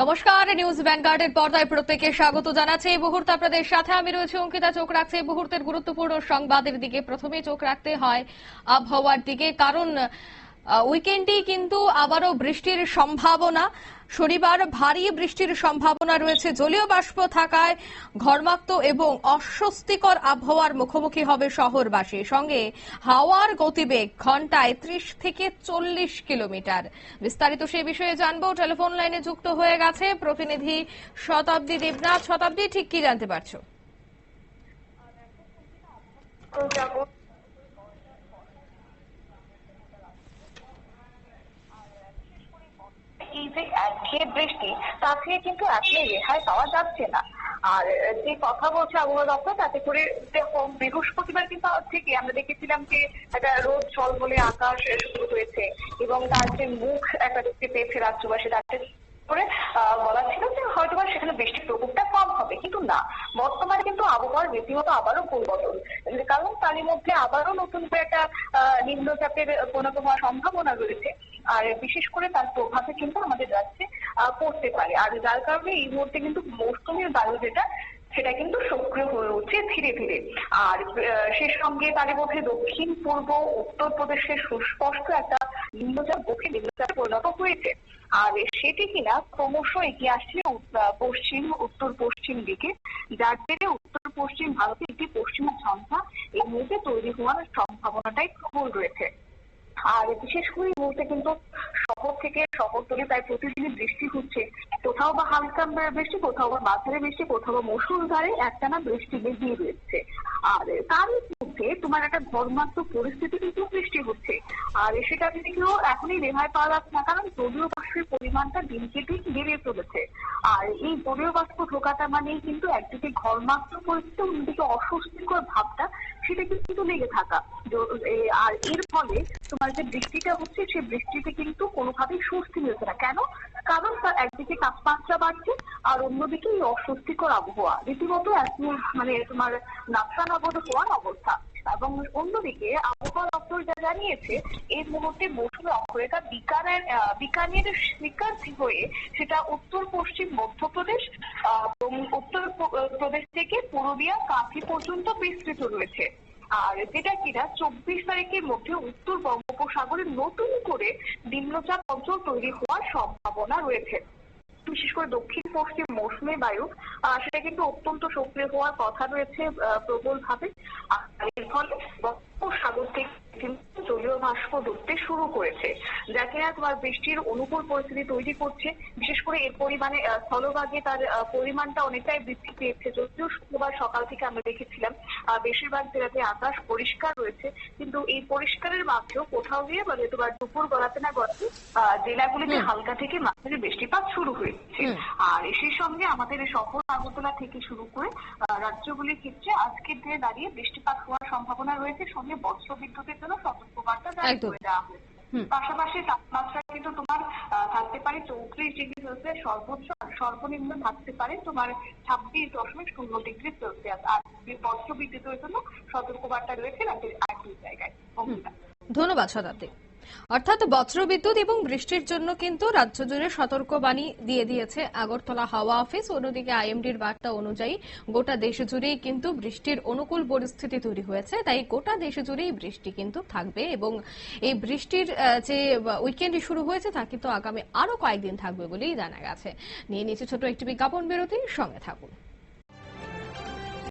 নমস্কার, নিউজ ভ্যানগার্ডের পর্দায় প্রত্যেকে স্বাগত জানাচ্ছে। এই মুহূর্তে আপনাদের সাথে আমি রয়েছে অঙ্কিতা, চোখ রাখছে এই মুহূর্তের গুরুত্বপূর্ণ সংবাদের দিকে প্রথমে চোখ রাখতে হয় আবহাওয়ার দিকে, কারণ উইকেন্ডেই কিন্তু আবারও বৃষ্টির সম্ভাবনা। শনিবার ভারী বৃষ্টির সম্ভাবনা রয়েছে। জলীয় বাষ্প থাকায় ঘর্মাক্ত এবং অস্বস্তিকর আবহাওয়ার মুখোমুখি হবে শহরবাসী। সঙ্গে হাওয়ার গতিবেগ ঘন্টায় ত্রিশ থেকে চল্লিশ কিলোমিটার। বিস্তারিত সে বিষয়ে জানব। টেলিফোন লাইনে যুক্ত হয়ে গেছে প্রতিনিধি শতাব্দী দেবনাথ। শতাব্দী, ঠিক কি জানতে পারছ? যে একঘেয়ে বৃষ্টি, তা থেকে কিন্তু এখনও রেহাই পাওয়া যাচ্ছে না। আর যে কথা বলছে আবহাওয়া দপ্তর, তাতে করে দেখো বৃহস্পতিবার কিন্তু থেকে আমরা দেখেছিলাম যে একটা রোদ জল বলে আকাশ শুরু হয়েছে এবং তার যে মুখ একটা দেখতে পেয়েছে রাজ্যবাসী তাতে করে বলা ছিল যে হয়তো সেখানে বৃষ্টির প্রকোপটা কম হবে, কিন্তু না। বর্তমানে কিন্তু আবহাওয়ার রীতিমতো আবারও পরিবর্তন কারণ তারই মধ্যে আবারও নতুন করে একটা নিম্নচাপের পরিণত হওয়ার সম্ভাবনা রয়েছে। আর বিশেষ করে তার প্রভাবে কিন্তু আমাদের রাজ্যে পড়তে পারে। আর যার কারণে এই মুহূর্তে কিন্তু মৌসুমীর বায়ু যেটা, সেটা কিন্তু সক্রিয় হয়ে উঠছে ধীরে ধীরে। আর সে সঙ্গে তার মধ্যে দক্ষিণ, পূর্ব, উত্তর প্রদেশের সুস্পষ্ট একটা নিম্নচাপ, গভীর নিম্নচাপে পরিণত হয়েছে। আর সেটি কিনা ক্রমশ এগিয়ে আসছে পশ্চিম, উত্তর পশ্চিম দিকে, যার জেরে উত্তর পশ্চিম ভারতে একটি পশ্চিমা ঝঞ্ঝা এই মুহূর্তে তৈরি হওয়ার সম্ভাবনাটাই প্রবল রয়েছে। আর বিশেষ করে এই মুহূর্তে কিন্তু শহর থেকে শহরতলি প্রায় প্রতিদিনই বৃষ্টি হচ্ছে। কোথাও বা হালকা বৃষ্টি, কোথাও বা মাঝারি বৃষ্টি, কোথাও বা ধারে একটানা বৃষ্টি বেরিয়ে রয়েছে। আর তার মধ্যে তোমার একটা ঘর্মাত্মক পরিস্থিতি কিন্তু বৃষ্টি হচ্ছে। আর সেটা থেকেও এখনই রেহাই পাওয়া যাচ্ছে না, কারণ জলীয় বাষ্পের পরিমাণটা দিনকে দিন বেড়ে চলেছে। আর এই জলীয় বাষ্প ঢোকাটা মানেই কিন্তু একদিকে ঘর্মাত্মক পরিস্থিতি অন্যদিকে অস্বস্তিকর ভাবটা, সেটা কিন্তু লেগে থাকা। আর এর ফলে তোমার যে বৃষ্টিটা হচ্ছে সেই বৃষ্টিতে কিন্তু কোনোভাবেই স্বস্তি মিলছে না। কেন? কারণ তার একদিকে তাপমাত্রা বাড়ছে, আর অন্যদিকে এই অস্বস্তিকর আবহাওয়া। রীতিমতো এখন মানে তোমার নাস্তানাবদ হওয়ার অবস্থা। এবং অন্যদিকে আবহাওয়া দপ্তর যা জানিয়েছে, এই মুহূর্তে মৌসুমে অক্ষরেখা বিকানের বিকানের শিকার্থী হয়ে সেটা উত্তর পশ্চিম মধ্যপ্রদেশ উত্তর প্রদেশ থেকে পুরুলিয়া, কাঁথি পর্যন্ত বিস্তৃত রয়েছে। আর যেটা কিনা চব্বিশ তারিখের মধ্যে উত্তর বঙ্গোপসাগরে নতুন করে নিম্নচাপ অঞ্চল তৈরি হওয়ার সম্ভাবনা রয়েছে। বিশেষ করে দক্ষিণ পশ্চিম মৌসুমী বায়ু সেটা কিন্তু অত্যন্ত সক্রিয় হওয়ার কথা রয়েছে প্রবল ভাবে আর এর ফলে বঙ্গোপসাগর থেকে জলীয় বাষ্প ডুবতে শুরু করেছে যা কিনা তোমার বৃষ্টির অনুকূল পরিস্থিতি তৈরি করছে। বিশেষ করে এর পরিমাণে স্থলভাগে তার পরিমাণটা অনেকটাই বৃদ্ধি পেয়েছে। যদিও শুক্রবার সকাল থেকে আমরা দেখেছিলাম বেশিরভাগ জেলাতে আকাশ পরিষ্কার রয়েছে কিন্তু এই পরিষ্কারের মাঝেও কোথাও গিয়ে মানে তোমার দুপুর গড়াতে না গড়াতে জেলাগুলিতে হালকা থেকে মাঝারি বৃষ্টিপাত শুরু হয়েছে। আর সেই সঙ্গে আমাদের এই শহর আগরতলা থেকে শুরু করে আহ, রাজ্যগুলির ক্ষেত্রে আজকের দিনে দাঁড়িয়ে বৃষ্টিপাত হওয়ার সম্ভাবনা রয়েছে। সঙ্গে বজ্র বিদ্যুতের জন্য সতর্কবার্তা জারি করে দেওয়া হয়েছে। পাশাপাশি তাপমাত্রা কিন্তু থাকতে পারে, চৌত্রিশ ডিগ্রি সেলসিয়াস সর্বোচ্চ, সর্বনিম্ন থাকতে পারে তোমার ছাব্বিশ দশমিক শূন্য ডিগ্রি সেলসিয়াস। আর বজ্র বিদ্যুতের জন্য সতর্কবার্তা রয়েছে রাজ্যের দুই জায়গায় ধন্যবাদ অর্থাৎ বজ্রবিদ্যুৎ এবং বৃষ্টির জন্য কিন্তু রাজ্য জুড়ে সতর্কবাণী দিয়ে দিয়েছে আগরতলা হাওয়া অফিস। অন্যদিকে আইএমডির বার্তা অনুযায়ী গোটা দেশ জুড়েই কিন্তু বৃষ্টির অনুকূল পরিস্থিতি তৈরি হয়েছে, তাই গোটা দেশ জুড়েই বৃষ্টি কিন্তু থাকবে এবং এই বৃষ্টির যে উইকেন্ড শুরু হয়েছে তা কিন্তু আগামী আরও কয়েকদিন থাকবে বলেই জানা গেছে। নিয়ে নিচ্ছে ছোট একটি বিজ্ঞাপন বিরতি সঙ্গে থাকুন।